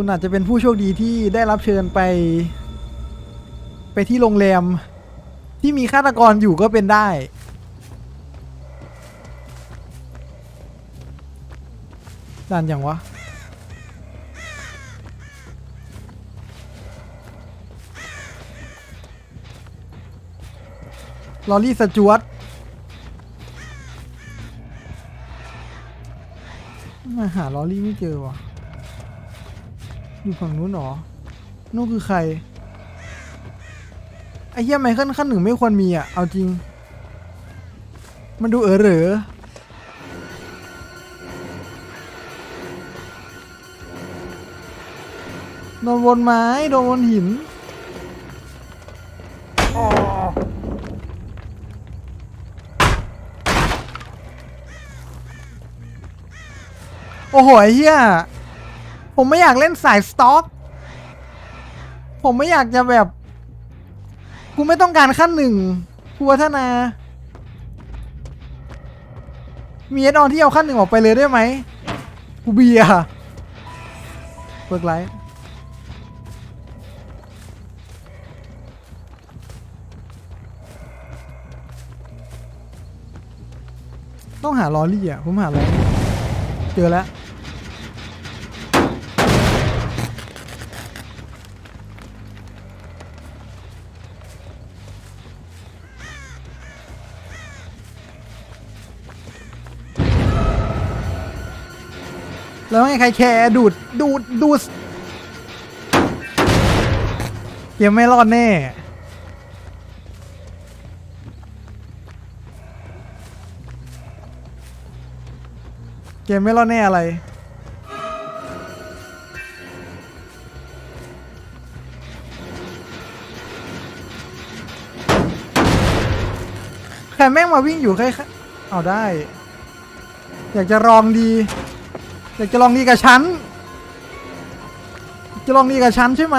คุณอาจจะเป็นผู้โชคดีที่ได้รับเชิญไป ไปที่โรงแรม ที่มีฆาตกรอยู่ก็เป็นได้ ด่านอย่างวะลอรี่สจวตมาหาลอรี่ไม่เจอวะ อยู่ฝั่งนู้นเหรอนู่นคือใคร ไอ้เหี้ยไมเคิลขั้นหนึ่งไม่ควรมีอะ เอาจริง มันดูเออเหรอโดนวนไม้ โดนวนหินโอ้โหไอ้เหี้ย ผมไม่อยากเล่นสายสต็อก ผมไม่อยากจะแบบ กูไม่ต้องการขั้นหนึ่งกูวัฒนา มีเอสออนที่เอาขั้นหนึ่งออกไปเลยได้ไหมกูเบียร์เปิดไลท์ต้องหาลอรี่อะ ผมหาลอรี่เจอแล้ว แล้วให้ใครแคร์ดูดดูดดูดเกมไม่รอดแน่เกมไม่รอดแน่อะไรใครแม่งมาวิ่งอยู่ใครเอาได้ อยากจะลองดี อยากจะลองดีกับฉัน จะลองดีกับฉันใช่ไหม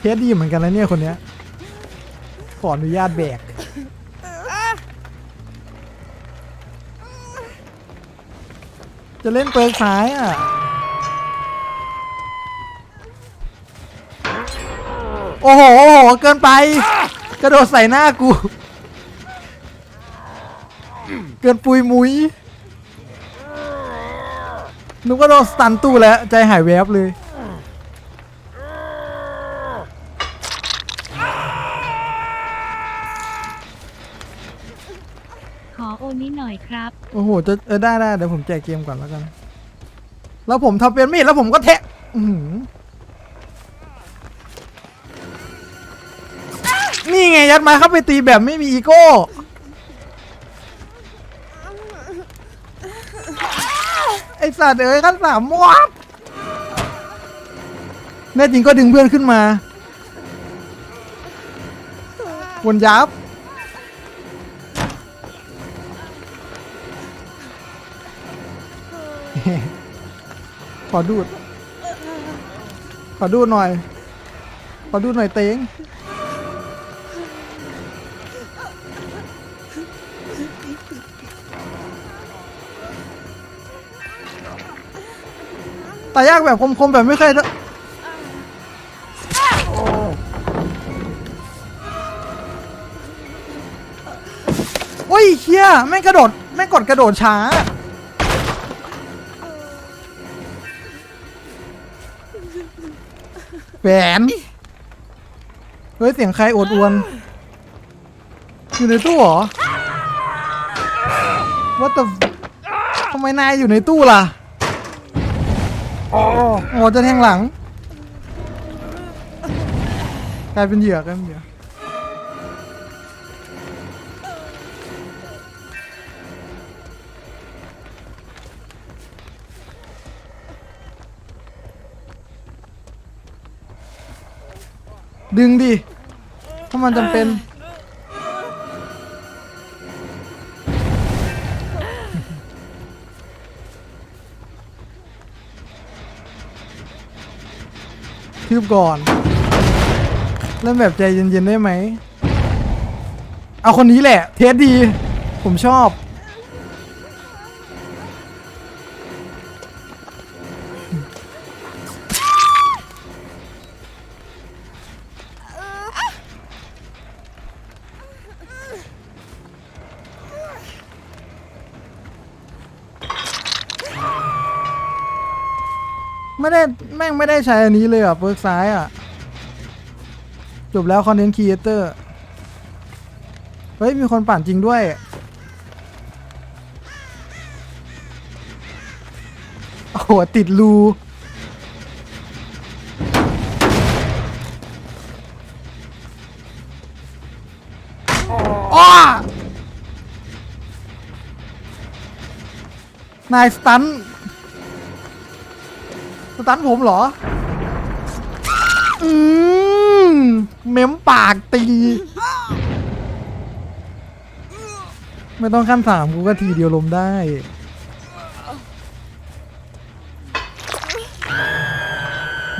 เทสดีเหมือนกันนะเนี่ยคนเนี้ย ขออนุญาตแบก จะเล่นเปิดซ้ายอะ โอ้โห โอ้โห เกินไป กระโดดใส่หน้ากู เกินปุยมุย นึกว่าโดนสตันตู้แล้ว ใจหายแวบเลย ขอโอนี้หน่อยครับ โอ้โห จะเออได้ได้เดี๋ยวผมแจกเกมก่อนแล้วกัน แล้วผมทำเป็นไม่เห็นแล้วผมก็แทะอื้อหือนี่ไงยัดไมาเข้าไปตีแบบไม่มีอีโก้ ไอ สัตว์เอ้ยขั้นสามมวดแน่จริงก็ดึงเพื่อนขึ้นมาวนยับ ขอดูด ขอดูดหน่อย ขอดูดหน่อยเต็ง ตายากแบบคมๆแบบไม่เคยโอ้ยเฮียแม่กระโดดแม่กดกระโดดช้า แหวน เฮ้ย เสียงใครโอดอวน อยู่ในตู้เหรอ What the ทำไมนายอยู่ในตู้ล่ะ อ๋อจะแทงหลัง กลายเป็นเหยื่อกลายเป็นเหยื่อดึงดิ ถ้ามันจำเป็น ทืบก่อน เริ่มแบบใจเย็นๆได้ไหม เอาคนนี้แหละ เทสดี ผมชอบ ไม่ได้แม่งไม่ได้ใช้อันนี้เลยอะเปิร์กซ้ายอะ จบแล้วคอนเทนต์ครีเอเตอร์ เฮ้ย มีคนปั่นจริงด้วย โอ้โห ติดรูอ้อนายสตัน สตันผมเหรอ อืมเม้มปากตี ไม่ต้องขั้นสามกูก็ทีเดียวลมได้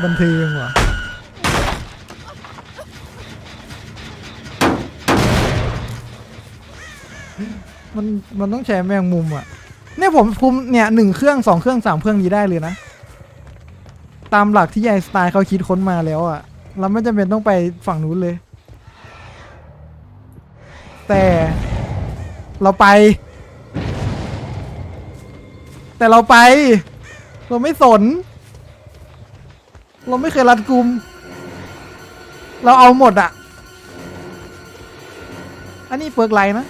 บันเทิงว่ะมันมันต้องใช้แมงมุมอะ เนี่ยผมคุมเนี่ยหนึ่งเครื่องสองเครื่องสามเครื่องนี้ได้เลยนะ ตามหลักที่ไอสไตล์เขาคิดค้นมาแล้วอะ่ะ เราไม่จำเป็นต้องไปฝั่งนู้นเลย แต่เราไป แต่เราไป เราไม่สน เราไม่เคยรัดกุม เราเอาหมดอะ่ะ อันนี้เฟิร์กไลน์นะ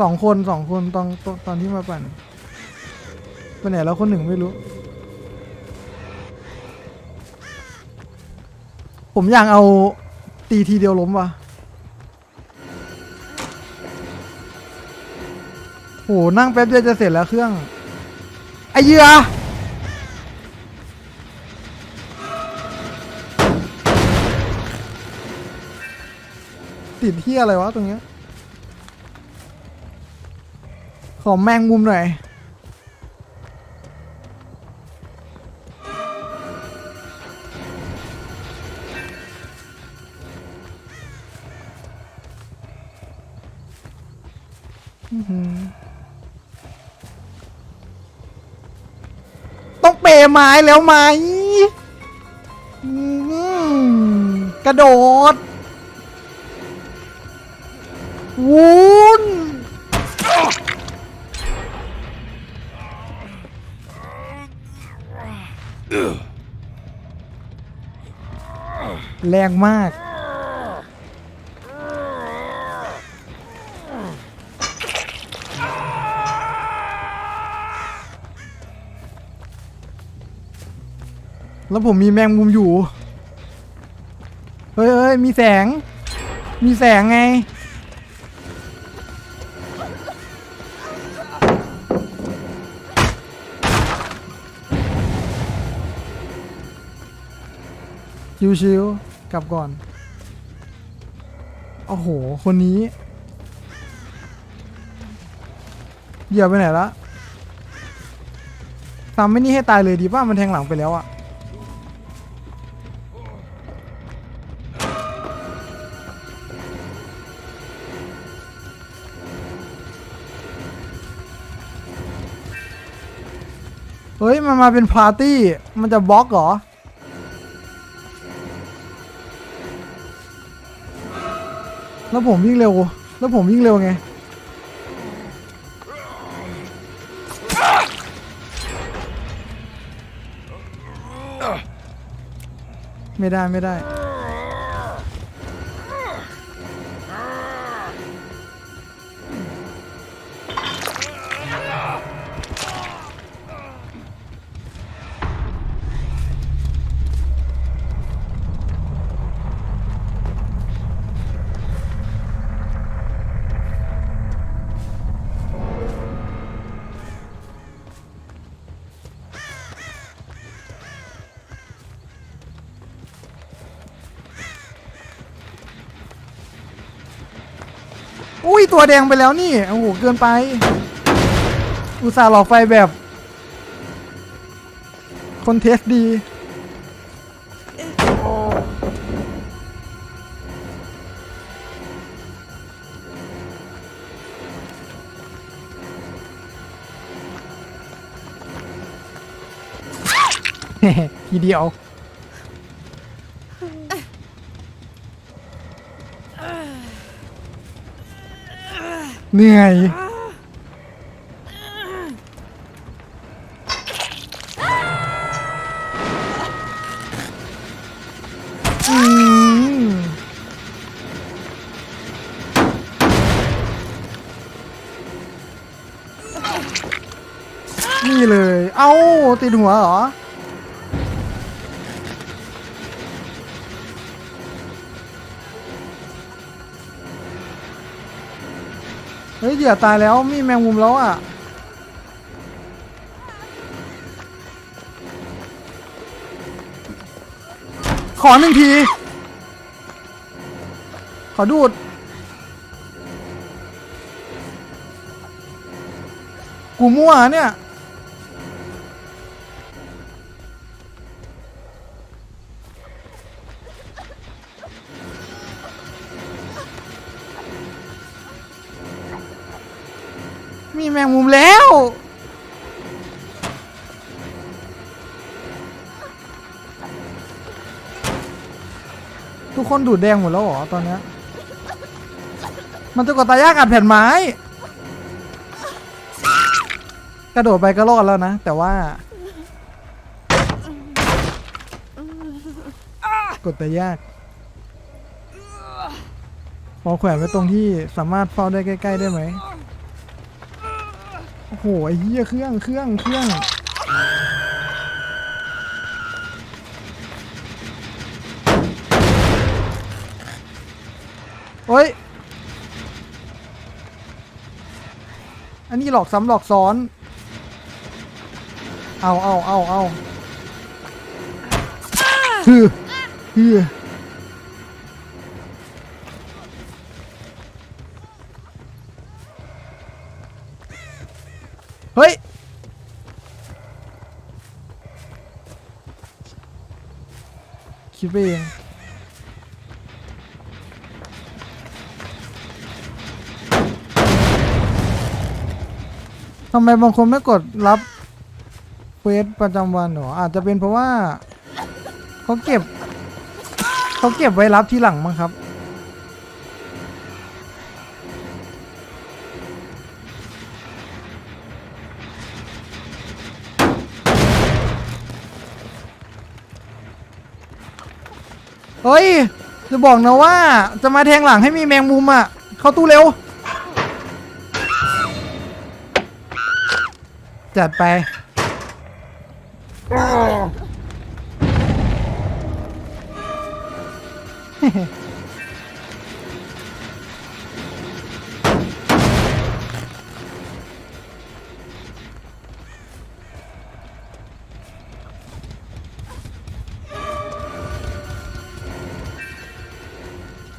สองคนสองคนตอนตอนตอนที่มาปั่นไปไหนแล้วคนหนึ่งไม่รู้ ผมอยากเอาตีทีเดียวล้มว่ะโหนั่งแป๊บเดียวจะเสร็จแล้วเครื่อง ไอเยือติดที่อะไรวะตรงเนี้ย ขอแมงมุมหน่อย ต้องเปย์ไม้แล้วไหมอืมกระโดด วุ้น แรงมาก แล้วผมมีแมงมุมอยู่ เฮ้ยเฮ้ยมีแสง มีแสงไง ชิวๆ กลับก่อน โอ้โห คนนี้เหยียบไปไหนละทำไม่นี่ให้ตายเลยดีป่ะ มันแทงหลังไปแล้วอะเฮ้ย มันมาเป็นปาร์ตี้ มันจะบล็อกเหรอ แล้วผมวิ่งเร็ว แล้วผมวิ่งเร็วไง ไม่ได้ไม่ได้ อุ้ยตัวแดงไปแล้วนี่โอ้โหเกินไป อุตส่าห์หลอกไฟแบบ คนเทสดีทีเดียว เหนื่อยนี่เลย เอ้า ติดหัวเหรอ เฮ้ยเหยื่อตายแล้วมีแมงมุมแล้วอะขอหนึ่งที ขอดูด กูมั่วเนี่ย มีแมงมุมแล้ว ทุกคนดูดแดงหมดแล้วเหรอตอนเนี้ยมันจะกดตายากอัดแผ่นไม้ กระโดดไปก็รอดแล้วนะ แต่ว่า กดตายากพอแขวนไว้ตรงที่สามารถเฝ้าได้ใกล้ ๆ ได้ไหม ไอ้เหี้ยเครื่องเครื่องเครื่องเฮ้ย อันนี้หลอกซ้ำหลอกซ้อน เอาเอาเอาเอาฮือฮือ เฮ้ย คิดไปเองทำไมบางคนไม่กดรับเควสประจำวันหรออาจจะเป็นเพราะว่าเขาเก็บเขาเก็บไว้รับทีหลังมั้งครับ เฮ้ย จะบอกนะว่าจะมาแทงหลังให้มีแมงมุมอะ เข้าตู้เร็ว จัดไป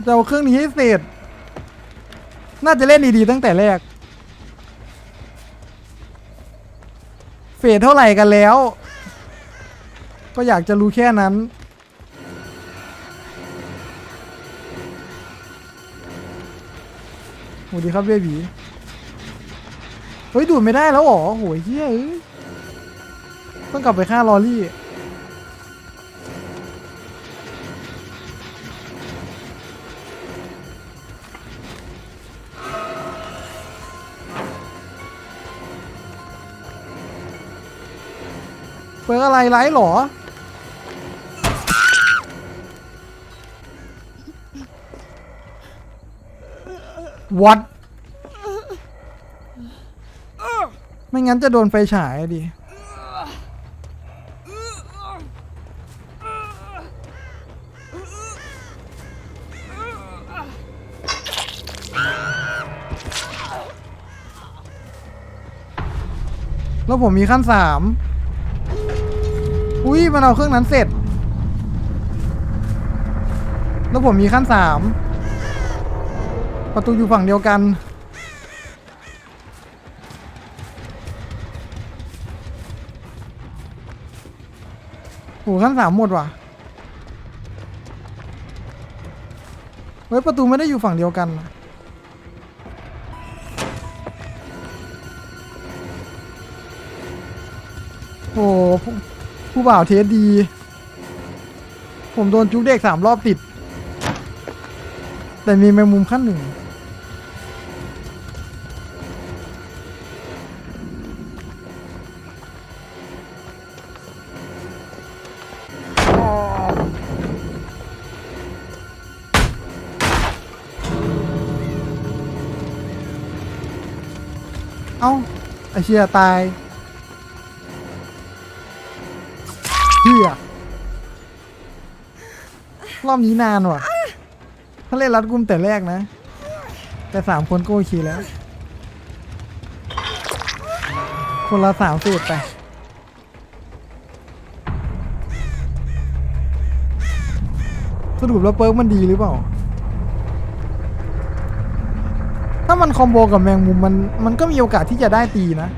จะเอาเครื่องนี้ให้เสร็จ น่าจะเล่นดีๆตั้งแต่แรก เฟสเท่าไหร่กันแล้ว ก็อยากจะรู้แค่นั้นสวัสดีครับเบบีเฮ้ย ดูดไม่ได้แล้วหรอโหยเฮ้ย ต้องกลับไปฆ่าลอรี่ อะไรไลฟ์เหรอ วัด ไม่งั้นจะโดนไฟฉายดิ แล้วผมมีขั้นสาม อุ้ยมันเอาเครื่องนั้นเสร็จ แล้วผมมีขั้นสามประตูอยู่ฝั่งเดียวกัน โหขั้นสามหมดว่ะ เฮ้ย ประตูไม่ได้อยู่ฝั่งเดียวกันโอ้ ผู้บ่าวเทสดี ผมโดนจุกเด็กสามรอบติด แต่มีแมงมุมขั้นหนึ่ง เอ้า ไอเชียตาย เฮียรอบนี้นานว่ะ ถ้าเล่นรัดกุมแต่แรกนะ แต่สามคนก็โอเคแล้ว คนละสามเศษไปสรุปแล้วเปิร์กมันดีหรือเปล่า ถ้ามันคอมโบกับแมงมุมมันมันก็มีโอกาสที่จะได้ตีนะ